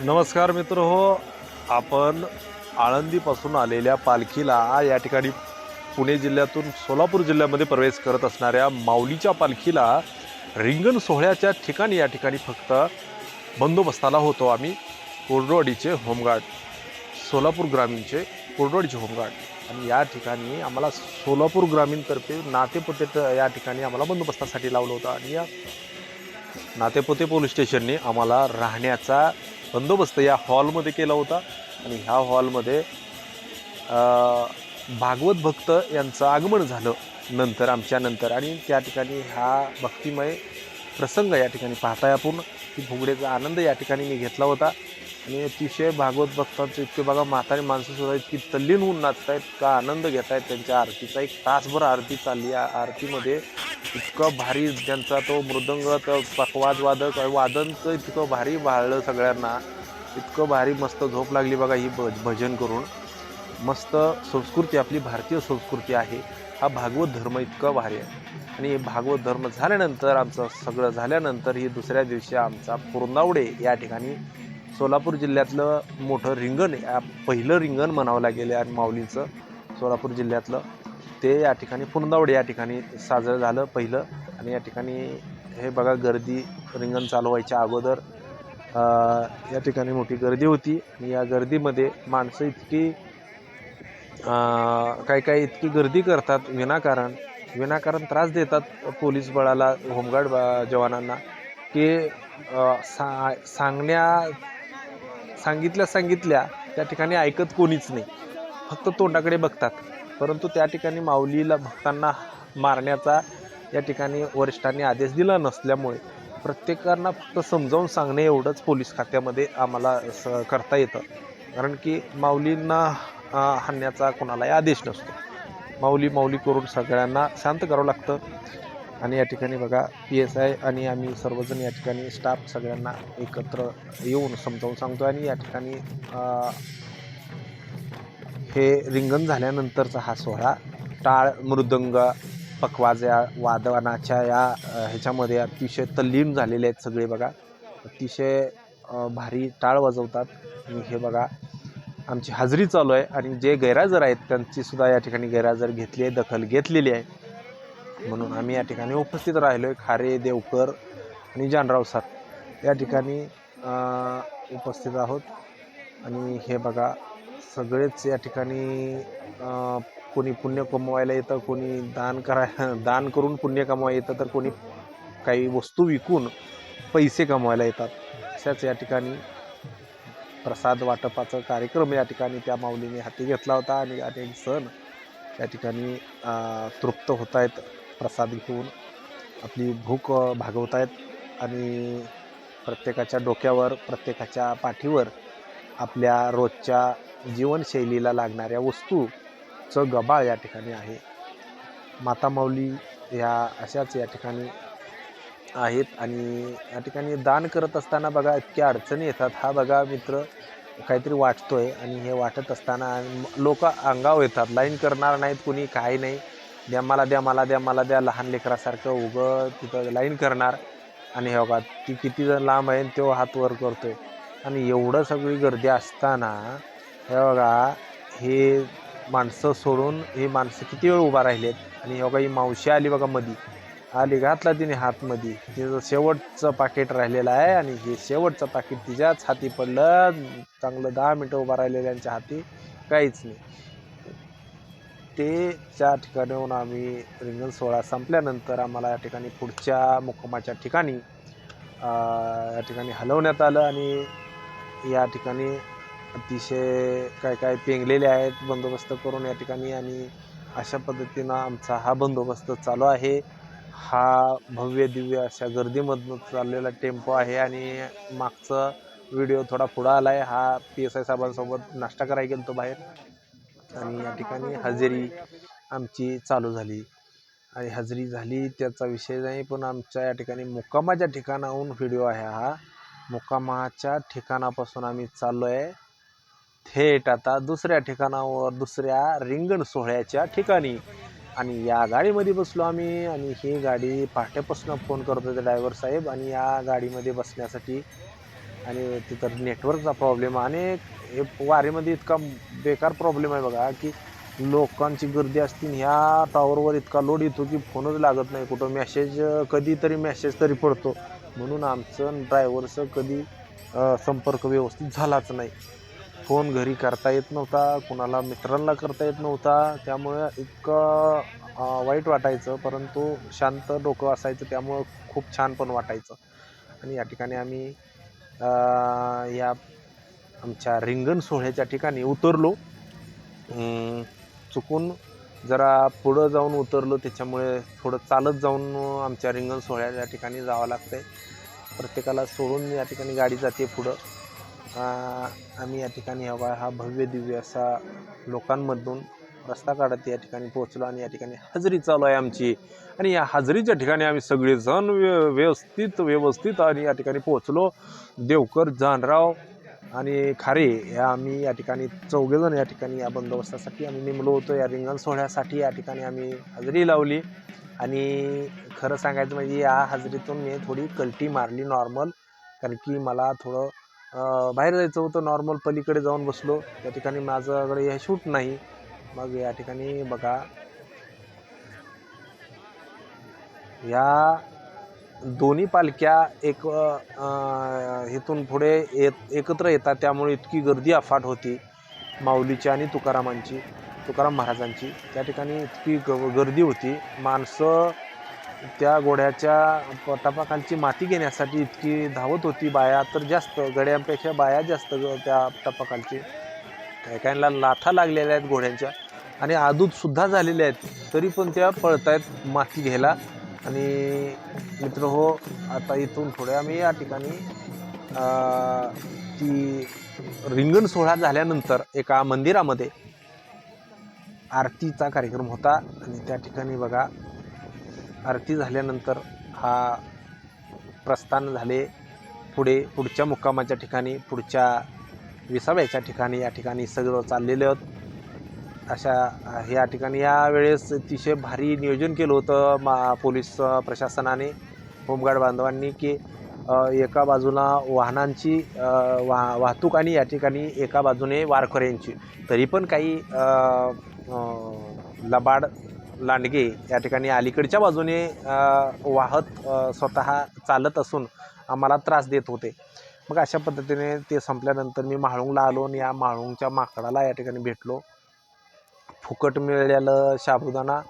नमस्कार मित्र हो आपण आळंदीपासून आलेल्या पालखीला या ठिकाणी पुणे जिल्ह्यातून सोलापूर जिल्ह्यामध्ये प्रवेश करत असणाऱ्या माऊलीच्या पालखीला रिंगण सोहळ्याच्या ठिकाणी या ठिकाणी फक्त बंदोबस्ताला होतो आम्ही कोरडवाडीचे होमगार्ड सोलापूर ग्रामीणचे कोरडवाडीचे होमगार्ड आणि या ठिकाणी आम्हाला सोलापूर ग्रामीणतर्फे नातेपुते या ठिकाणी आम्हाला बंदोबस्तासाठी लावलं होतं. आणि या नातेपोते पोलीस स्टेशनने आम्हाला राहण्याचा बंदोबस्त या हॉलमध्ये केला होता. आणि ह्या हॉलमध्ये भागवत भक्त यांचं आगमन झालं नंतर आमच्या नंतर. आणि त्या ठिकाणी हा भक्तिमय प्रसंग या ठिकाणी पाहताय आपण की भुगडेचा आनंद या ठिकाणी मी घेतला होता. आणि अतिशय भागवत भक्तांचं इतके बघा म्हातारी माणसंसुद्धा इतकी तल्लीन होऊन नाचत आहेत का आनंद घेत आहेत त्यांच्या आरतीचा एक तासभर आरती चालली. या आरतीमध्ये इतकं भारी त्यांचा तो मृदंग तर पकवाज वादक वादनचं इतकं भारी भाळलं सगळ्यांना. इतकं भारी मस्त झोप लागली बघा ही भज भजन करून. मस्त संस्कृती आपली भारतीय संस्कृती आहे. हा भागवत धर्म इतका भारी आहे. आणि भागवत धर्म झाल्यानंतर आमचं सगळं झाल्यानंतर ही दुसऱ्या दिवशी आमचा पुरंदावडे या ठिकाणी सोलापूर जिल्ह्यातलं मोठं रिंगण या पहिलं रिंगण म्हणावं लागेल आणि माऊलीचं सोलापूर जिल्ह्यातलं. ते या ठिकाणी पुरंदावडे या ठिकाणी साजरं झालं पहिलं. आणि या ठिकाणी हे बघा गर्दी रिंगण चालू व्हायच्या अगोदर या ठिकाणी मोठी गर्दी होती. आणि या गर्दीमध्ये माणसं इतकी काही काही इतकी गर्दी करतात विनाकारण. विनाकारण त्रास देतात पोलीस बळाला होमगार्ड बा- जवानांना की सा सांगण्या सांगितल्या सांगितल्या त्या ठिकाणी ऐकत कोणीच नाही. फक्त तोंडाकडे बघतात. परंतु त्या ठिकाणी माऊलीला भक्तांना मारण्याचा या ठिकाणी वरिष्ठांनी आदेश दिला नसल्यामुळे प्रत्येकांना फक्त समजावून सांगणे एवढंच पोलीस खात्यामध्ये आम्हाला स करता येतं. कारण की माऊलींना हाणण्याचा कोणालाही आदेश नसतो. माऊली माऊली करून सगळ्यांना शांत करावं लागतं. आणि या ठिकाणी बघा पी एस आय आणि आम्ही सर्वजण या ठिकाणी स्टाफ सगळ्यांना एकत्र येऊन समजावून सांगतो आणि या ठिकाणी हे रिंगण झाल्यानंतरचा हा सोहळा टाळ मृदंग पकवाज्या वादनाच्या या ह्याच्यामध्ये अतिशय तल्लीन झालेले आहेत सगळे बघा. अतिशय भारी टाळ वाजवतात. आणि हे बघा आमची हाजरी चालू आहे आणि जे गैरहजर आहेत त्यांची सुद्धा या ठिकाणी गैरहजर घेतली आहे दखल घेतलेली आहे. म्हणून आम्ही या ठिकाणी उपस्थित राहिलो आहे खारे देवकर आणि जानराव सर. या ठिकाणी उपस्थित आहोत. आणि हे बघा सगळेच या ठिकाणी कोणी पुण्य कमवायला येतं कोणी दान करा दान करून पुण्य कमवायला येतं तर कोणी काही वस्तू विकून पैसे कमवायला येतात. अशाच या ठिकाणी प्रसाद वाटपाचा कार्यक्रम या ठिकाणी त्या माऊलीने हाती घेतला होता आणि अनेक सण या ठिकाणी तृप्त होत आहेत प्रसाद घेऊन आपली भूक भागवत आहेत आणि प्रत्येकाच्या डोक्यावर प्रत्येकाच्या पाठीवर आपल्या रोजच्या जीवनशैलीला लागणाऱ्या वस्तूचं गबाळ या ठिकाणी आहे. मातामाऊली ह्या अशाच या ठिकाणी आहेत आणि या ठिकाणी दान करत असताना बघा इतक्या अडचणी येतात. हा बघा मित्र काहीतरी वाटतोय आणि हे वाटत असताना लोक अंगावर येतात. लाईन करणार नाहीत कुणी काही नाही. द्या मला द्या मला द्या मला द्या. लहान लेकरासारखं उगं तिथं लाईन करणार. आणि हे बघा ती किती जण लांब आहे तो हात वर करतोय. आणि एवढं सगळी गर्दी असताना हे बघा हे माणसं सोडून ही माणसं किती वेळ उभा राहिलेत? आणि हे बघा ही मावशी आली बघा मधी. आली घातला तिने हातमध्ये तिचं शेवटचं पाकिट राहिलेलं आहे आणि हे शेवटचं पाकिट तिच्याच हाती पडलं. चांगलं दहा मिनटं उभा राहिलेल्यांच्या हाती. काहीच नाही. ते त्या ठिकाणाहून आम्ही रिंगण सोहळा संपल्यानंतर आम्हाला या ठिकाणी पुढच्या मुक्कामाच्या ठिकाणी या ठिकाणी हलवण्यात आलं आणि या ठिकाणी अतिशय काय काय पेंगलेले आहेत बंदोबस्त करून या ठिकाणी आणि अशा पद्धतीनं आमचा हा बंदोबस्त चालू आहे. हा भव्य दिव्य अशा गर्दीमधनं चाललेला टेम्पो आहे आणि मागचा व्हिडिओ थोडा पुढं आला आहे हा पी एस आय साहेबांसोबत नाश्ता करायला गेलो बाहेर आणि या ठिकाणी हजेरी आमची चालू झाली. आणि हजेरी झाली त्याचा विषय नाही पण आमच्या या ठिकाणी मुक्कामाच्या ठिकाणाहून व्हिडिओ आहे हा. मुक्कामाच्या ठिकाणापासून आम्ही चाललो आहे थेट आता दुसऱ्या ठिकाणावर दुसऱ्या रिंगण सोहळ्याच्या ठिकाणी. आणि या गाडीमध्ये बसलो आम्ही आणि ही गाडी पहाटेपासून फोन करत होते ड्रायव्हर साहेब आणि या गाडीमध्ये बसण्यासाठी. आणि तिथं नेटवर्कचा प्रॉब्लेम आणि हे वारीमध्ये इतका बेकार प्रॉब्लेम आहे बघा की लोकांची गर्दी असते ह्या टॉवरवर इतका लोड येतो की फोनच लागत नाही. कुठं मेसेज कधीतरी मेसेज तरी पडतो. म्हणून आमचं ड्रायव्हरचं कधी संपर्क व्यवस्थित झालाच नाही. फोन घरी करता येत नव्हता कुणाला मित्रांना करता येत नव्हता त्यामुळे इतकं वाईट वाटायचं परंतु शांत डोकं असायचं त्यामुळं खूप छान पण वाटायचं. आणि या ठिकाणी आम्ही या आमच्या रिंगण सोहळ्याच्या ठिकाणी उतरलो. चुकून जरा पुढं जाऊन उतरलो त्याच्यामुळे थोडं चालत जाऊन आमच्या रिंगण सोहळ्याच्या ठिकाणी जावं लागतंय. प्रत्येकाला सोडून या ठिकाणी गाडी जाते पुढं. आम्ही या ठिकाणी हवा हा भव्य दिव्य असा लोकांमधून रस्ता काढत या ठिकाणी पोहोचलो आणि या ठिकाणी हजेरी चालू आहे आमची. आणि या हजेरीच्या ठिकाणी आम्ही सगळेजण व्य व्यवस्थित व्यवस्थित आणि या ठिकाणी पोहोचलो. देवकर जानराव आणि खारे या आम्ही या ठिकाणी चौघेजण या ठिकाणी या बंदोबस्तासाठी आम्ही नेमलो होतो. या रिंगण सोहळ्यासाठी या ठिकाणी आम्ही हजेरी लावली. आणि खरं सांगायचं म्हणजे या हजेरीतून मी थोडी कल्टी मारली नॉर्मल. कारण की मला थोडं बाहेर जायचं होतं नॉर्मल पलीकडे जाऊन बसलो. त्या ठिकाणी माझ्याकडे हे शूट नाही. मग या ठिकाणी बघा. या दोन्ही पालख्या एक हेतून इथून पुढे येत एकत्र येतात. त्यामुळे इतकी गर्दी अफाट होती. माऊलीची आणि तुकारामांची तुकाराम महाराजांची. त्या ठिकाणी इतकी ग गर्दी होती. माणसं त्या घोड्याच्या टपाखालची माती घेण्यासाठी इतकी धावत होती बाया तर जास्त गड्यांपेक्षा बाया जास्त ग- त्या टपाखालची काही काहींना लाथा लागलेल्या आहेत घोड्यांच्या. आणि आदूतसुद्धा झालेल्या आहेत तरी पण त्या पळत आहेत माती घ्यायला. आणि मित्र हो आता इथून थोड्या आम्ही या ठिकाणी ती रिंगण सोहळा झाल्यानंतर एका मंदिरामध्ये आरतीचा कार्यक्रम होता. आणि त्या ठिकाणी बघा आरती झाल्यानंतर हा प्रस्थान झाले. पुढे पुढच्या मुक्कामाच्या ठिकाणी पुढच्या विसाव्याच्या ठिकाणी या ठिकाणी सगळं चाललेले आहोत अशा या ठिकाणी यावेळेस अतिशय भारी नियोजन केलं होतं मा पोलीस प्रशासनाने होमगार्ड बांधवांनी की एका बाजूला वाहनांची वा वाहतूक आणि या ठिकाणी एका बाजूने वारकऱ्यांची तरी पण काही लबाड लांडगे या ठिकाणी अलीकडच्या बाजूने वाहत स्वतः चालत असून आम्हाला त्रास देत होते. मग अशा पद्धतीने ते संपल्यानंतर मी म्हाळुंगला आलो आणि या म्हाळुंगच्या माकडाला या ठिकाणी भेटलो. फुकट मिळालेलं शाबुदाणा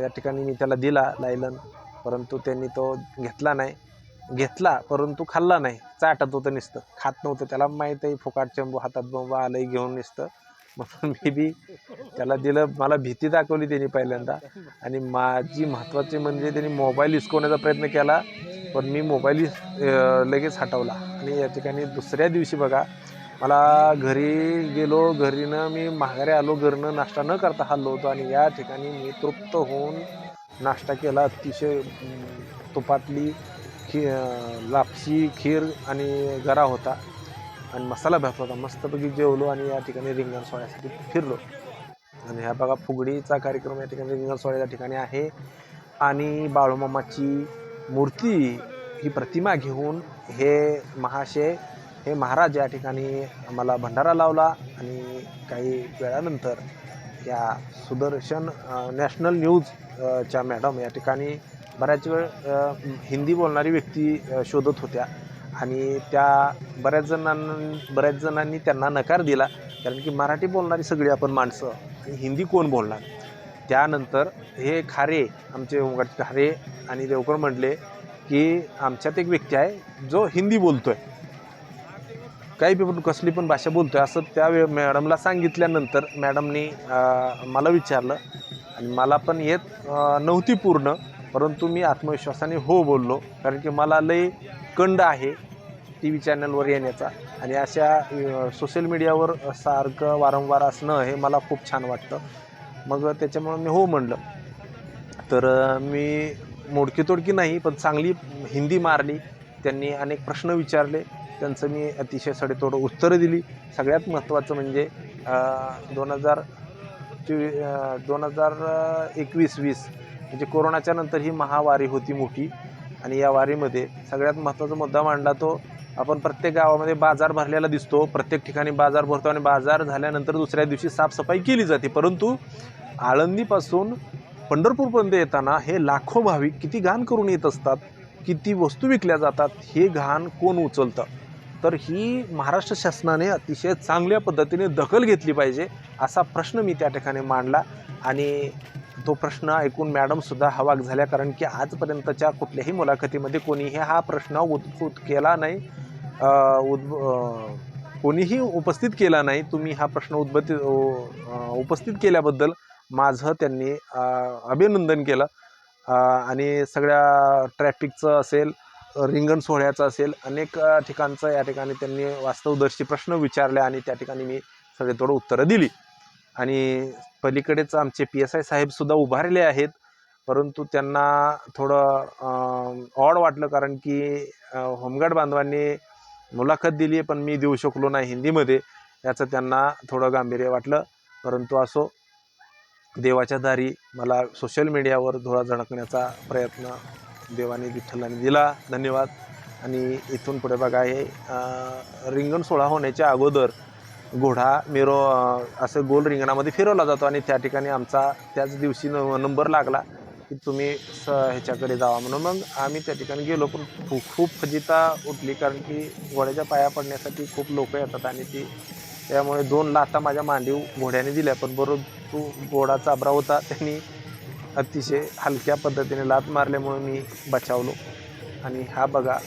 या ठिकाणी मी त्याला दिला लायलन. परंतु त्यांनी तो घेतला नाही. घेतला परंतु खाल्ला नाही. चाटत होतं नुसतं. खात नव्हतं. त्याला माहीत आहे फुकाट चंबू हातात बंबा आलंही घेऊन नुसतं. म्हणून मी बी त्याला दिलं मला भीती दाखवली त्यांनी पहिल्यांदा. आणि माझी महत्त्वाची म्हणजे त्यांनी मोबाईल हिसकवण्याचा प्रयत्न केला पण मी मोबाईल लगेच हटवला. आणि या ठिकाणी दुसऱ्या दिवशी बघा मला घरी गेलो घरीनं मी माघारी आलो घरनं नाश्ता न करता हल्लो होतो. आणि या ठिकाणी मी तृप्त होऊन नाश्ता केला. अतिशय तुपातली खी लापशी खीर आणि गरा होता. आणि मसाला भात होता. मस्तपैकी जेवलो आणि या ठिकाणी रिंगण सोहळ्यासाठी फिरलो. आणि ह्या बघा फुगडीचा कार्यक्रम या ठिकाणी रिंगण सोहळ्याच्या ठिकाणी आहे. आणि बाळूमामाची मूर्ती ही प्रतिमा घेऊन हे महाशय हे महाराज या ठिकाणी आम्हाला भंडारा लावला आणि काही वेळानंतर या सुदर्शन नॅशनल न्यूज च्या मॅडम या ठिकाणी बऱ्याच वेळ हिंदी बोलणारी व्यक्ती शोधत होत्या. आणि त्या बऱ्याच जणांना बऱ्याच जणांनी त्यांना नकार दिला. कारण की मराठी बोलणारी सगळी आपण माणसं आणि हिंदी कोण बोलणार? त्यानंतर हे खारे आमचे होमगार्ड खारे आणि देवकर म्हटले की आमच्यात एक व्यक्ती आहे जो हिंदी बोलतो आहे काही पण कसली पण भाषा बोलतो आहे असं त्या वे मॅडमला सांगितल्यानंतर मॅडमनी मला विचारलं आणि मला पण येत नव्हती पूर्ण. परंतु मी आत्मविश्वासाने हो बोललो कारण की मला लई कंड आहे टी व्ही चॅनलवर येण्याचा. आणि अशा सोशल मीडियावर सारखं वारंवार असणं हे मला खूप छान वाटतं. मग त्याच्यामुळं मी हो म्हणलं. तर मी मोडकी तोडकी नाही पण चांगली हिंदी मारली. त्यांनी अनेक प्रश्न विचारले. त्यांचं मी अतिशय सडेतोड उत्तरं दिली. सगळ्यात महत्त्वाचं म्हणजे दोन हजार ती दोन हजार एकवीस वीस म्हणजे कोरोनाच्या नंतर ही महावारी होती मोठी. आणि या वारीमध्ये सगळ्यात महत्त्वाचा मुद्दा मांडला तो आपण प्रत्येक गावामध्ये बाजार भरलेला दिसतो. प्रत्येक ठिकाणी बाजार भरतो आणि बाजार झाल्यानंतर दुसऱ्या दिवशी साफसफाई केली जाते. परंतु आळंदीपासून पंढरपूरपर्यंत येताना हे लाखो भाविक किती घाण करून येत असतात किती वस्तू विकल्या जातात हे घाण कोण उचलतं? तर ही महाराष्ट्र शासनाने अतिशय चांगल्या पद्धतीने दखल घेतली पाहिजे असा प्रश्न मी त्या ठिकाणी मांडला. आणि तो प्रश्न ऐकून मॅडमसुद्धा हवाक झाल्या कारण की आजपर्यंतच्या कुठल्याही मुलाखतीमध्ये कोणीही हा प्रश्न उद्भूत केला नाही. उद्भ कोणीही उपस्थित केला नाही. तुम्ही हा प्रश्न उद्भूत उपस्थित केल्याबद्दल माझं त्यांनी अभिनंदन केलं. आणि सगळ्या ट्रॅफिकचं असेल रिंगण सोहळ्याचं असेल. अनेक ठिकाणचं या ठिकाणी त्यांनी वास्तवदर्शी प्रश्न विचारले आणि त्या ठिकाणी मी सगळे थोडं उत्तरं दिली. आणि पलीकडेच आमचे पी एस आय साहेबसुद्धा उभारले आहेत. परंतु त्यांना थोडं ऑड वाटलं कारण की होमगार्ड बांधवांनी मुलाखत दिली पण मी देऊ शकलो नाही हिंदीमध्ये. याचं त्यांना थोडं गांभीर्य वाटलं. परंतु असो देवाच्या दारी मला सोशल मीडियावर धुळा झळकण्याचा प्रयत्न देवाने विठ्ठलाने दिला धन्यवाद. आणि इथून पुढे बघा हे रिंगण सोहळा होण्याच्या अगोदर घोडा मिरो असं गोल रिंगणामध्ये फिरवला जातो आणि त्या ठिकाणी आमचा त्याच दिवशी न नंबर लागला की तुम्ही स ह्याच्याकडे जावा म्हणून. मग आम्ही त्या ठिकाणी गेलो पण खूप खूप फजिता उठली कारण की घोड्याच्या पाया पडण्यासाठी खूप लोक येतात आणि ती त्यामुळे दोन लाथा माझ्या मांडीव घोड्याने दिल्या. पण बरोबर तो घोडा चाबरा होता त्यांनी अतिशय हलक्या पद्धतीने लात मारल्यामुळे मी बचावलो. आणि हा बघा